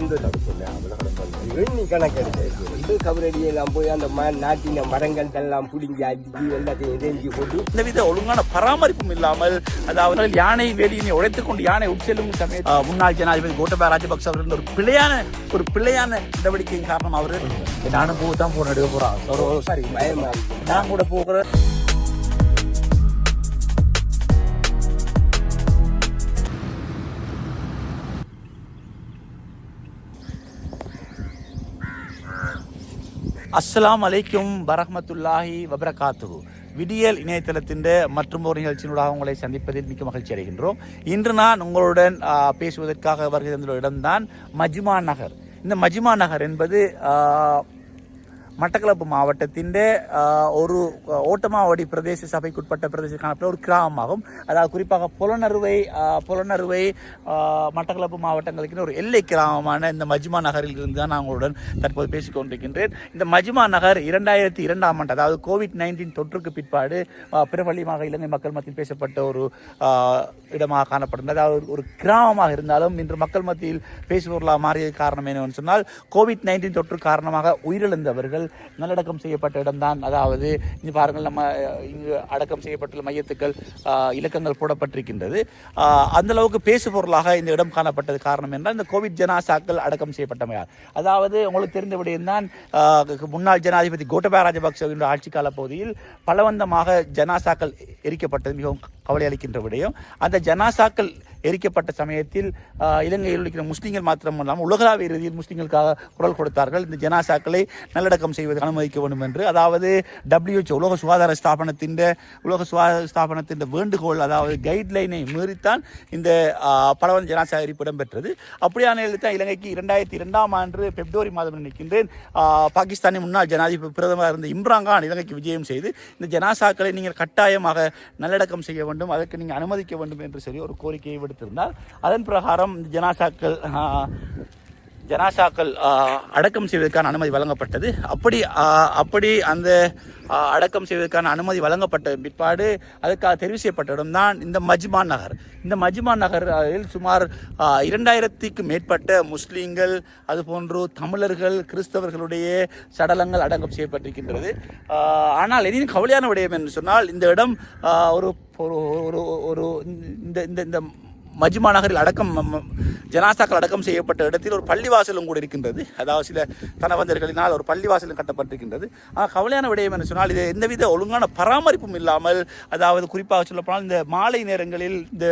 கடந்து எண்ணி கணக்கு இது கபரடியெல்லாம் போய் அந்த ம நாட்டின மரங்கள் எல்லாம் பிடிங்கி அடிச்சு எல்லாத்தையும் எரிஞ்சு போட்டு எந்தவித ஒழுங்கான பராமரிப்பும் இல்லாமல் அதாவது யானை வேலியினை உடைத்துக் கொண்டு யானை உட்செல்லும் சமயம் முன்னாள் ஜனாதிபதி கோட்டபாய ராஜபக்ச அவர்கள் ஒரு பிழையான ஒரு பிழையான நடவடிக்கையின் காரணம் அவரு. நானும் போக தான் போன் எடுக்க போறான் சாரி. பயமா நான் கூட போகிற அஸ்லாம் அலைக்கும் வரஹமத்துல்லாஹி வபரகாத்து விடியல் இணையதளத்தின் மற்றும் ஒரு நிகழ்ச்சியினூடாக உங்களை சந்திப்பதில் மிக்க மகிழ்ச்சி அடைகின்றோம். இன்று நான் உங்களுடன் பேசுவதற்காக வருகின்ற இடம்தான் மஜ்மா நகர். இந்த மஜ்மா நகர் என்பது மட்டக்களப்பு மாவட்டத்தின் ஒரு ஓட்டமாவடி பிரதேச சபைக்குட்பட்ட பிரதேசம் காணப்பட்ட ஒரு கிராமமாகும். அதாவது குறிப்பாக புலனறுவை புலனறுவை மட்டக்களப்பு மாவட்டங்களுக்குன்னு ஒரு எல்லை கிராமமான இந்த மஜ்மா நகரில் இருந்து தான் நான் உங்களுடன் தற்போது பேசிக் கொண்டிருக்கின்றேன். இந்த மஜ்மா நகர் இரண்டாயிரத்தி இரண்டாம் ஆண்டு அதாவது கோவிட் நைன்டீன் தொற்றுக்கு பிற்பாடு ஆ, பிரபலியமாக இலங்கை மக்கள் மத்தியில் பேசப்பட்ட ஒரு இடமாக காணப்படுகிறது. அதாவது ஒரு கிராமமாக இருந்தாலும் இன்று மக்கள் மத்தியில் பேசுபொருளாக மாறிய காரணம் என்னவென்று சொன்னால் கோவிட் நைன்டீன் தொற்று காரணமாக உயிரிழந்தவர்கள் நல்லடக்கம் செய்யப்பட்ட இடம்தான். அதாவது இங்கே பாருங்கள் நம்ம இங்கு அடக்கம் செய்யப்பட்டுள்ள மையத்துக்கள் இலக்கங்கள் போடப்பட்டிருக்கின்றது. அந்த அளவுக்கு பேசு பொருளாக இந்த இடம் காணப்பட்டது காரணம் என்றால் இந்த கோவிட் ஜனாசாக்கள் அடக்கம் செய்யப்பட்டமையார் அதாவது உங்களுக்கு தெரிந்த விடயம்தான் முன்னாள் ஜனாதிபதி கோட்டபாய ராஜபக்சவின் ஆட்சி கால பகுதியில் பலவந்தமாக ஜனாசாக்கள் எரிக்கப்பட்டது மிகவும் கவலை அளிக்கின்ற விடயம். அந்த ஜனாசாக்கள் எரிக்கப்பட்ட சமயத்தில் இலங்கையில் இருக்கிற முஸ்லீம்கள் மாத்திரமல்லாமல் உலகளாவிய ரீதியில் முஸ்லீம்களுக்காக குரல் கொடுத்தார்கள். இந்த ஜனாசாக்களை நல்லடக்கம் செய்வதற்கு அனுமதிக்க வேண்டும் என்று. அதாவது டபிள்யூஹெச் உலக சுகாதார ஸ்தாபனத்தின் உலக சுகாதார ஸ்தாபனத்தின் வேண்டுகோள் அதாவது கைட்லைனை மீறித்தான் இந்த பலவன் ஜனாசா எரிப்பு இடம்பெற்றது. அப்படியான தான் இலங்கைக்கு இரண்டாயிரத்தி இரண்டாம் ஆண்டு பிப்ரவரி மாதம் நினைக்கின்றேன். பாகிஸ்தானின் முன்னாள் ஜனாதிபதி பிரதமர் இருந்த இம்ரான்கான் இலங்கைக்கு விஜயம் செய்து இந்த ஜனாசாக்களை நீங்கள் கட்டாயமாக நல்லடக்கம் செய்ய வேண்டும் அதற்கு நீங்கள் அனுமதிக்க வேண்டும் என்று சரி ஒரு கோரிக்கையை விடுத்திருந்தார் அதன் பிரகாரம் ஜனாசாக்கள் ஜனாசாக்கள் அடக்கம் செய்வதற்கான அனுமதி வழங்கப்பட்டது. அப்படி அப்படி அந்த அடக்கம் செய்வதற்கான அனுமதி வழங்கப்பட்ட பிற்பாடு அதுக்காக தெரிவு செய்யப்பட்ட இடம்தான் இந்த மஜ்மான் நகர். இந்த மஜ்மான் நகரில் சுமார் ஆஹ், இரண்டாயிரத்திற்கு மேற்பட்ட முஸ்லீம்கள் அதுபோன்று தமிழர்கள் கிறிஸ்தவர்களுடைய சடலங்கள் அடக்கம் செய்யப்பட்டிருக்கின்றது. ஆனால் எதிலும் கவலையான விடயம் என்று சொன்னால் இந்த இடம் ஒரு ஒரு ஒரு ஒரு இந்த இந்த இந்த மஜ்மா நகரில் அடக்கம் ஜனாசாக்கள் அடக்கம் செய்யப்பட்ட இடத்தில் ஒரு பள்ளிவாசலும் கூட இருக்கின்றது. அதாவது சில தனவந்தர்களினால் ஒரு பள்ளிவாசலும் கட்டப்பட்டிருக்கின்றது. ஆனால் கவலையான விடயம் என்ன சொன்னால் இது எந்தவித ஒழுங்கான பராமரிப்பும் இல்லாமல் அதாவது குறிப்பாக சொல்லப்போனால் இந்த மாலை நேரங்களில் இந்த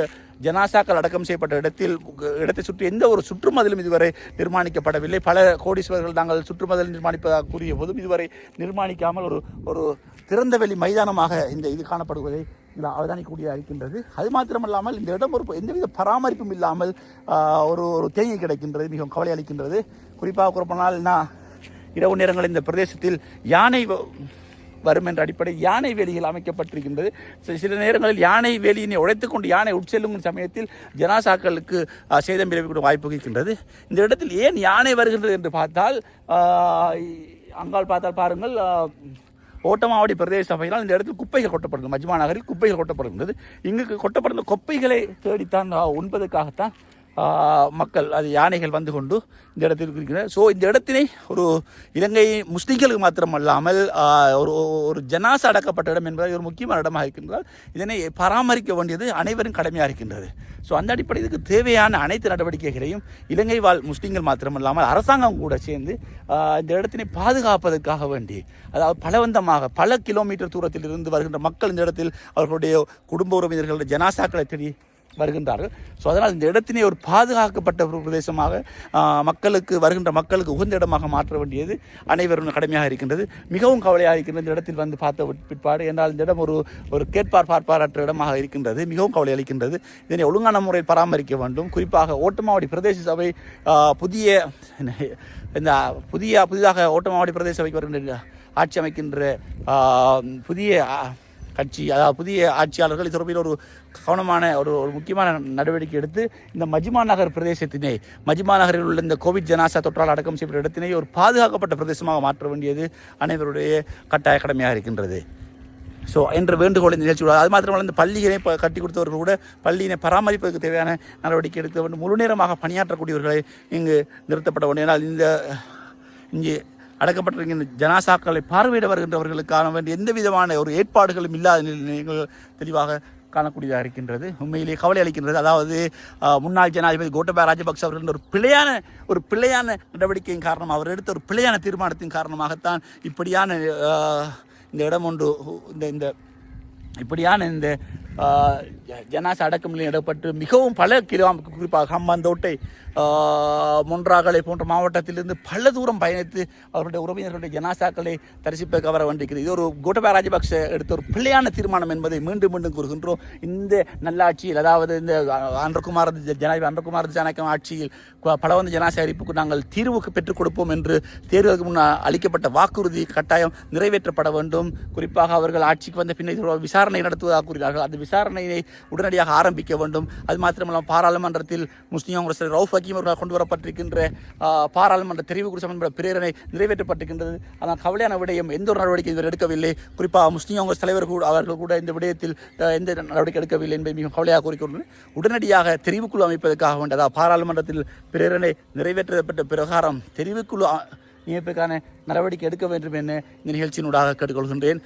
ஜனாசாக்கள் அடக்கம் செய்யப்பட்ட இடத்தில் இடத்தை சுற்றி எந்த ஒரு சுற்றுமதிலும் இதுவரை நிர்மாணிக்கப்படவில்லை. பல கோடீஸ்வரர்கள் நாங்கள் சுற்றுமதில் நிர்மாணிப்பதாக கூறிய போதும் இதுவரை நிர்மாணிக்காமல் ஒரு ஒரு திறந்தவெளி மைதானமாக இந்த இது காணப்படுவதை இதில் அவதானிக்கக்கூடியதாக இருக்கின்றது அது மாத்திரமல்லாமல் இந்த இடம் ஒரு எந்தவித பராமரிப்பும் இல்லாமல் ஒரு ஒரு தேங்கி கிடைக்கின்றது மிகவும் கவலை அளிக்கின்றது. குறிப்பாக கூறப்போனால் நான் இரவு நேரங்கள் இந்த பிரதேசத்தில் யானை வ- வரும் என்ற அடிப்படை யானை வேலிகள் அமைக்கப்பட்டிருக்கின்றது. சில நேரங்களில் யானை வேலியினை உடைத்துக் கொண்டு யானை உட்செல்லும் சமயத்தில் ஜனாசாக்களுக்கு சேதம் விளைவிக்கூடிய வாய்ப்பு இருக்கின்றது. இந்த இடத்தில் ஏன் யானை வருகின்றது என்று பார்த்தால் அங்கால் பார்த்தால் பாருங்கள் ஓட்டமாவடி பிரதேச சபையினால் இந்த இடத்தில் குப்பைகள் கொட்டப்படுகிறது மஜ்மா நகரில் குப்பைகள் கொட்டப்படுகின்றது. இங்கு கொட்டப்படுகிற குப்பைகளை தேடித்தான் உண்பதற்காகத்தான் மக்கள் அது யானைகள் வந்து கொண்டு இந்த இடத்தில் இருக்கிறது ஸோ இந்த இடத்தினை ஒரு இலங்கை முஸ்லீம்களுக்கு மாத்திரமல்லாமல் ஒரு ஒரு ஜனாசா அடக்கப்பட்ட இடம் என்பதால் ஒரு முக்கியமான இடமாக இருக்கின்றால் இதனை பராமரிக்க வேண்டியது அனைவரும் கடமையாக இருக்கின்றது. ஸோ அந்த அடிப்படையில் இதுக்கு தேவையான அனைத்து நடவடிக்கைகளையும் இலங்கை வாழ் முஸ்லீம்கள் மாத்திரமல்லாமல் அரசாங்கம் கூட சேர்ந்து இந்த இடத்தினை பாதுகாப்பதற்காக வேண்டி அதாவது பலவந்தமாக பல கிலோமீட்டர் தூரத்தில் இருந்து வருகின்ற மக்கள் இந்த இடத்தில் அவர்களுடைய குடும்ப உறவினர்களுடைய ஜனாசாக்களை தேடி வருகின்றார்கள். ஸோ அதனால் இந்த இடத்தினை ஒரு பாதுகாக்கப்பட்ட ஒரு பிரதேசமாக மக்களுக்கு வருகின்ற மக்களுக்கு உகந்த இடமாக மாற்ற வேண்டியது அனைவரும் கடமையாக இருக்கின்றது. மிகவும் கவலையாக இருக்கின்றது இந்த இடத்தில் வந்து பார்த்த பிற்பாடு. என்றால் இந்த இடம் ஒரு ஒரு கேட்பார் பார்ப்பாரற்ற இடமாக இருக்கின்றது. மிகவும் கவலை அளிக்கின்றது. இதனை ஒழுங்கான முறையில் பராமரிக்க வேண்டும். குறிப்பாக ஓட்டமாவடி பிரதேச சபை புதிய இந்த புதிய புதிதாக ஓட்டமாவடி பிரதேச சபைக்கு வருகின்ற ஆட்சி அமைக்கின்ற புதிய கட்சி அதாவது புதிய ஆட்சியாளர்கள் இது தொடர்பில் ஒரு கவனமான ஒரு ஒரு முக்கியமான நடவடிக்கை எடுத்து இந்த மஜ்மா நகர் பிரதேசத்தினை மஜ்மா நகரில் உள்ள இந்த கோவிட் ஜனாசா தொற்றால் அடக்கம் செய்யப்பட்ட இடத்தினை ஒரு பாதுகாக்கப்பட்ட பிரதேசமாக மாற்ற வேண்டியது அனைவருடைய கட்டாய கடமையாக இருக்கின்றது. ஸோ என்ற வேண்டுகோள் இந்த நிகழ்ச்சி அது மாத்திரமல்ல இந்த பள்ளிகளை கட்டி கொடுத்தவர்கள் கூட பள்ளியினை பராமரிப்பதற்கு தேவையான நடவடிக்கை எடுக்க வேண்டும் முழு நேரமாக பணியாற்றக்கூடியவர்களை இங்கு நிறுத்தப்பட வேண்டும். ஏன்னால் இந்த இங்கே அடக்கப்பட்டிருக்கின்ற ஜனாசாக்களை பார்வையிட வருகின்றவர்களுக்கான வேண்டிய எந்த விதமான ஒரு ஏற்பாடுகளும் இல்லாத நீங்கள் தெளிவாக காணக்கூடியதாக இருக்கின்றது. உண்மையிலேயே கவலை அளிக்கின்றது. அதாவது முன்னாள் ஜனாதிபதி கோட்டபாய ராஜபக்ச அவர்கள் ஒரு பிழையான ஒரு பிழையான நடவடிக்கையின் காரணம் அவர் எடுத்த ஒரு பிழையான தீர்மானத்தின் காரணமாகத்தான் இப்படியான இந்த இடம் ஒன்று இந்த இந்த இப்படியான இந்த ஜனாச அடக்கம் நிலையம் இடப்பட்டு மிகவும் பல கிலோ குறிப்பாக ஹம்பாந்தோட்டை மொன்றாகலை போன்ற மாவட்டத்திலிருந்து பல தூரம் பயணித்து அவருடைய உறவினர்களுடைய ஜனாசாக்களை தரிசிப்பதற்கு வர வேண்டியிருக்கிறது இது ஒரு கோட்டபாய ராஜபக்ச எடுத்த ஒரு பிள்ளையான தீர்மானம் என்பதை மீண்டும் மீண்டும் கூறுகின்றோம். இந்த நல்லாட்சியில் அதாவது இந்த அன்றகுமார் ஜனாதிபதி அன்றகுமார் ஜனகம் ஆட்சியில் பலவந்த ஜனாசாகரிப்புக்கு நாங்கள் தீர்வுக்கு பெற்றுக் கொடுப்போம் என்று தேர்தலுக்கு முன் அளிக்கப்பட்ட வாக்குறுதி கட்டாயம் நிறைவேற்றப்பட வேண்டும். குறிப்பாக அவர்கள் ஆட்சிக்கு வந்த பின்னர் விசாரணை நடத்துவதாக கூறினார்கள் அந்த விசாரணையை உடனடியாக ஆரம்பிக்க வேண்டும். அது மாத்திரமல்ல பாராளுமன்றத்தில் முஸ்லீம் காங்கிரஸ் ரவுஃப் ஹக்கீம் அவர்களால் கொண்டு வரப்பட்டிருக்கின்ற பாராளுமன்ற தெரிவு குறித்த சம்பந்தப்பட்ட பிரேரணை நிறைவேற்றப்பட்டிருக்கின்றது. ஆனால் கவலையான விடயம் எந்த ஒரு நடவடிக்கை இவர் எடுக்கவில்லை. குறிப்பாக முஸ்லீம் காங்கிரஸ் தலைவர் கூட அவர்கள் கூட இந்த விடயத்தில் எந்த நடவடிக்கை எடுக்கவில்லை என்பதை மிகவும் கவலையாக கூறிக்கொண்டு உடனடியாக தெரிவுக்குழு அமைப்பதற்காக வேண்டும் அதாவது பாராளுமன்றத்தில் பிரேரணை நிறைவேற்றப்பட்ட பிரகாரம் தெரிவுக்குழு அ- நடவடிக்கை எடுக்க வேண்டும் என இந்த நிகழ்ச்சியினூடாக கேட்டுக்கொள்கின்றேன்.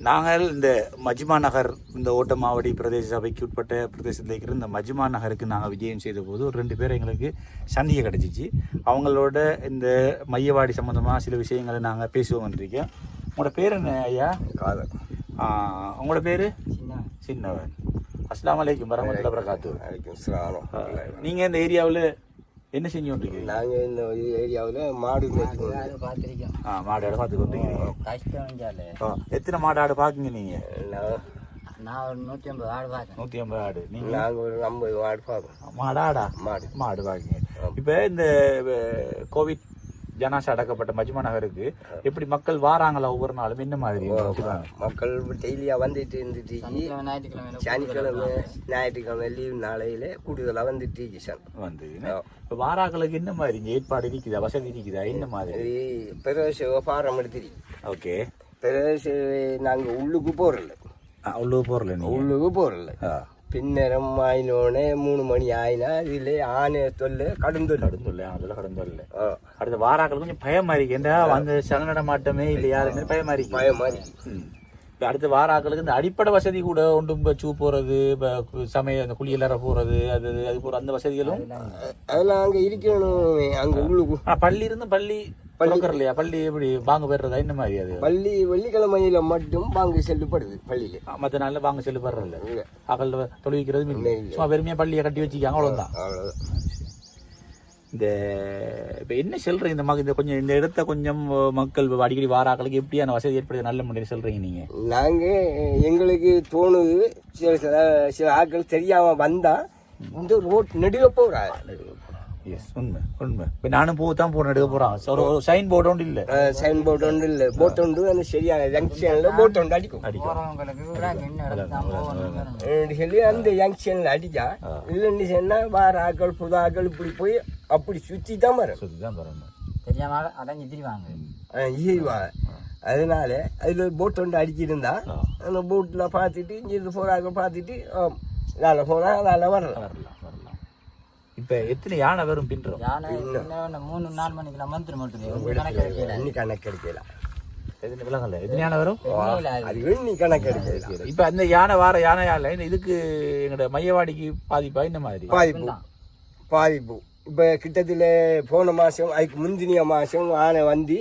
நாங்கள் இந்த மஜ்மா நகர் இந்த ஓட்டமாவடி பிரதேச சபைக்கு உட்பட்ட பிரதேசத்தில் இருக்கிற இந்த மஜ்மா நகருக்கு நாங்கள் விஜயம் செய்த போது ஒரு ரெண்டு பேர் எங்களுக்கு சந்தியை கிடச்சிச்சு. அவங்களோட இந்த மையவாடி சம்மந்தமாக சில விஷயங்களை நாங்கள் பேசுவோம் இருக்கோம் உங்களோட பேர் என்ன ஐயா? காதல். ஆ, உங்களோட பேர்? சின்னவன். அஸ்லாம் வலைக்கும் வரமத்துல பிரகாத்து நீங்கள் இந்த ஏரியாவில் என்ன செஞ்சு கொண்டிருக்கீங்க? நாங்கள் இந்த ஏரியாவில் மாடு பார்த்துருக்கோம் ஆ மாடு இடம் பார்த்து கொண்டிருக்கீங்க கஷ்டம் எத்தனை மாடு ஆடு பார்க்குங்க நீங்கள் நான் ஒரு நூற்றி ஐம்பது ஆடு பார்த்தேன் நூற்றி ஐம்பது ஆடு. நீங்கள் நாங்கள் ஒரு ஐம்பது மாடு பார்ப்போம் மாடா ஆடா? மாடு. மாடு வாங்கிங்க இப்போ இந்த கோவிட் ஜனாசா அடக்கப்பட்ட மஜ்மா நகருக்கு எப்படி மக்கள் வாராங்களா ஒவ்வொரு நாளும்? என்ன மாதிரி? மக்கள் டெய்லியாக வந்துட்டு இருந்துட்டு சனிக்கிழமை ஞாயிற்றுக்கிழமை சனிக்கிழமை ஞாயிற்றுக்கிழமை லீவ் நாளையில கூடுதலாக வந்துட்டு வந்து இப்போ வாராக்களுக்கு என்ன மாதிரி ஏற்பாடு இருக்குதா? வசதி இருக்குதா? என்ன மாதிரி? இது பிரதேச பாரம் எடுத்துரி. ஓகே. பிரதேச நாங்கள் உள்ளுக்கு அவ்வளோ போகிறல நீ உள்ளுக்கு போகிறல பின்னரம் ஆயினோடனே மூணு மணி ஆயினா இதில் ஆனை தொல்லை கடும் தொல்லை கடந்து இல்லை அதில் கடந்து ஆ, அடுத்த வாராக்கள் கொஞ்சம் பயமா இருக்கு ஏன்டா அந்த சனநட மாட்டமே இல்லை யாருமே பயமா இருக்கு பயமா இருக்கு. இப்ப அடுத்த வாராக்களுக்கு இந்த அடிப்படை வசதி கூட ஒன்று இப்போ சூ போறது இப்போ சமையல் அந்த குளியலற போறது அது அது போற அந்த வசதிகளும். அதெல்லாம் அங்கே இருக்கணும். அங்கே உள்ளுக்கு. பள்ளி இருந்து பள்ளி பள்ளி. இல்லையா? பள்ளி எப்படி வாங்க போயிடுறதா என்ன மாதிரி அது? பள்ளி வெள்ளிக்கிழமையில மட்டும் பாங்கு செல்லுப்படுது பள்ளியில. மற்ற நாள்ல வாங்க செல்லு போடுறதில்ல இல்ல. அகல் தொழுவிக்கிறது சும்மா பெருமையா பள்ளியை கட்டி வச்சுக்காங்க அவ்வளவுதான். அவ்வளோதான் இந்த இப்போ என்ன சொல்றீங்க? இந்த மக இந்த கொஞ்சம் இந்த இடத்த கொஞ்சம் மக்கள் அடிக்கடி வாராக்களுக்கு எப்படியான வசதி ஏற்படுத்த நல்ல முறையில் சொல்றீங்க நீங்க? நாங்கள் எங்களுக்கு தோணுது சில சில சில ஆட்கள் தெரியாம வந்தா இந்த ரோட் நெடுக போகிறாங்க எஸ் உண்மை உண்மை. இப்போ நானும் போக தான் போன எடுக்க போறான் ஒரு சைன் போர்டு ஒன்று இல்லை. சைன் போர்டு ஒன்று இல்லை. போட் ஒன்று அந்த சரியான ஜங்ஷனில் போட் ஒன்று அடிக்கும். என்று சொல்லி அந்த ஜங்ஷனில் அடிச்சா இல்லைன்னு சொன்னால் வார ஆக்கள் புது ஆக்கள் இப்படி போய் அப்படி சுற்றி தான் வரும். சுற்றி தான் வரணும் தெரியாம அடைஞ்சு திரிவாங்க ஈவா அதனால அதில் போட் ஒன்று அடிக்கிருந்தா அந்த போட்டில் பார்த்துட்டு இங்கிருந்து போகிறாங்க பார்த்துட்டு அதில் போனால் அதில் வரலாம். வரலாம் வரலாம். இப்போ எத்தனை யானை வரும் பின்றோம்? யானை மூணு நாலு மணிக்கெல்லாம் வந்துடும் மட்டும் கணக்கு கணக்கு எடுக்கல. எத்தனை விலங்கல்ல எத்தனை யானை வரும்? அது. எண்ணி கணக்கு எடுக்கல. இப்போ அந்த யானை வார யானை யானை இதுக்கு எங்களோட மையவாடிக்கு பாதிப்பா? இந்த மாதிரி? பாதிப்பு. பாதிப்பு. இப்போ கிட்டத்தில் போன மாதம் அதுக்கு முந்தினிய மாதம் ஆனை வந்து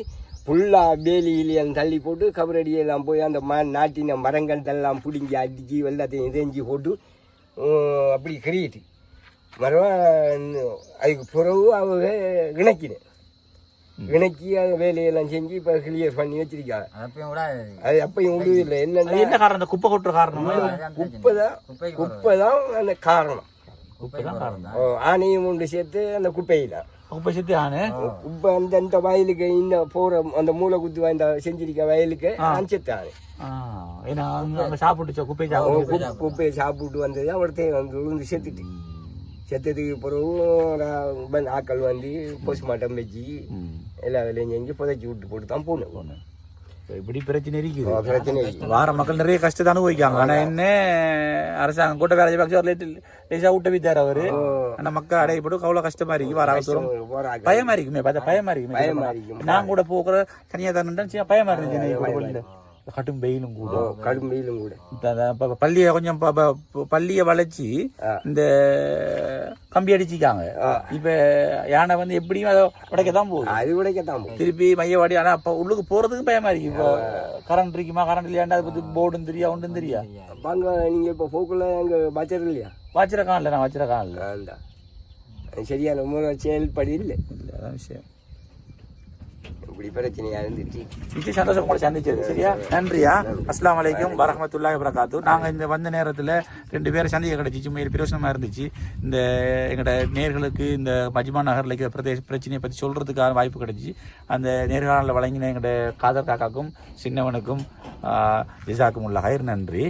ஃபுல்லாக வேலி இலியன் தள்ளி போட்டு கபரடியெல்லாம் போய் அந்த ம நாட்டின மரங்கள் எல்லாம் பிடுங்கி அடிச்சு எல்லாத்தையும் இறைஞ்சி போட்டு அப்படி கிரியிட்டு. மறுபடியும் அதுக்கு பிறகு அவங்க இணைக்கினேன் இணைக்கி அது வேலையெல்லாம் செஞ்சு இப்போ கிளியர் பண்ணி வச்சிருக்காங்க. அது அப்பயும் விடுவதில்லை அது என்னென்னா என்ன காரணம்? குப்பை கொட்டுற காரணமா? குப்பை தான் குப்பை தான் அந்த காரணம். குப்பை தான் காரணம். ஓ, ஆணையும் உண்டு சேர்த்து அந்த குப்பையில். குப்பை சுத்தி யானை இப்போ அந்த இந்த வயலுக்கு இந்த போற அந்த மூளை குத்து வாய்ந்த செஞ்சிருக்க வயலுக்கு அனுப்பிச்சிட்டாரு ஆ, ஏன்னா சாப்பிட்டுச்சோ குப்பை சாப்பிட்டு குப்பையை சாப்பிட்டு வந்தது அவர்கிட்ட வந்து விழுந்து செத்துட்டு செத்ததுக்கு பிறகு நான் வந்து போஸ்ட்மார்ட்டம் வச்சு. எல்லா வேலையும் செஞ்சு புதைச்சி விட்டு போட்டு தான் போகணும். இப்படி பிரச்சனை இருக்குது. வார மக்கள் நிறைய கஷ்டத்தை அனுபவிக்காங்க ஆனா என்ன? அரசாங்கம் கூட்ட வேலை பக்ஷம் லேசா விட்டு வித்தார் அவரு. ஆனா மக்கள் அடையப்படும் அவ்வளவு கஷ்டமா இருக்கு. வார அவசரம். பயமா இருக்குமே. பார்த்தா பயமா இருக்குமே. நான் கூட போக்குற தனியா தானே பயமா இருந்துச்சு. கடும் வெயிலும் கூட. கடும் வெயிலும் கூட. பள்ளியை கொஞ்சம் பள்ளியை வளைச்சு இந்த கம்பி அடிச்சிக்காங்க. இப்ப யானை வந்து எப்படியும் அதை உடைக்க தான் போகுது. அது உடைக்கத்தான் போகும் திருப்பி மையவாடி ஆனா அப்ப உள்ளுக்கு போறதுக்கு பயமா இருக்கு. இப்போ கரண்ட் இருக்குமா கரண்ட் இல்லையாண்டா அதை பத்தி போர்டும் தெரியா ஒன்றும் தெரியா வாங்க நீங்க இப்போ போக்குள்ள அங்க பச்சர் இல்லையா? வச்சிர காணல நான் வச்சிர காணல வேண்டாம் சரியான முறை செயல்படி இல்லை அதான் விஷயம். இப்படி பிரச்சனையா இருந்துச்சு. இது சந்தோஷம் கூட சந்திச்சது. சரியா? நன்றியா? அஸ்லாம் வலைக்கும் வரமத்துல்லாஹி வரகாத்து நாங்கள் இந்த வந்த நேரத்தில் ரெண்டு பேரை சந்திக்க கிடச்சிச்சு மேல் பிரயோசனமாக இருந்துச்சு. இந்த எங்களோட நேர்களுக்கு இந்த மஜ்மா நகரில் இருக்கிற பிரதேச பிரச்சனையை பற்றி சொல்கிறதுக்கான வாய்ப்பு கிடைச்சிச்சு அந்த நேர்காணலில் வழங்கின எங்களோட காதர் காக்காக்கும் சின்னவனுக்கும் ஜிசாக்கும் உள்ள ஹயர் நன்றி.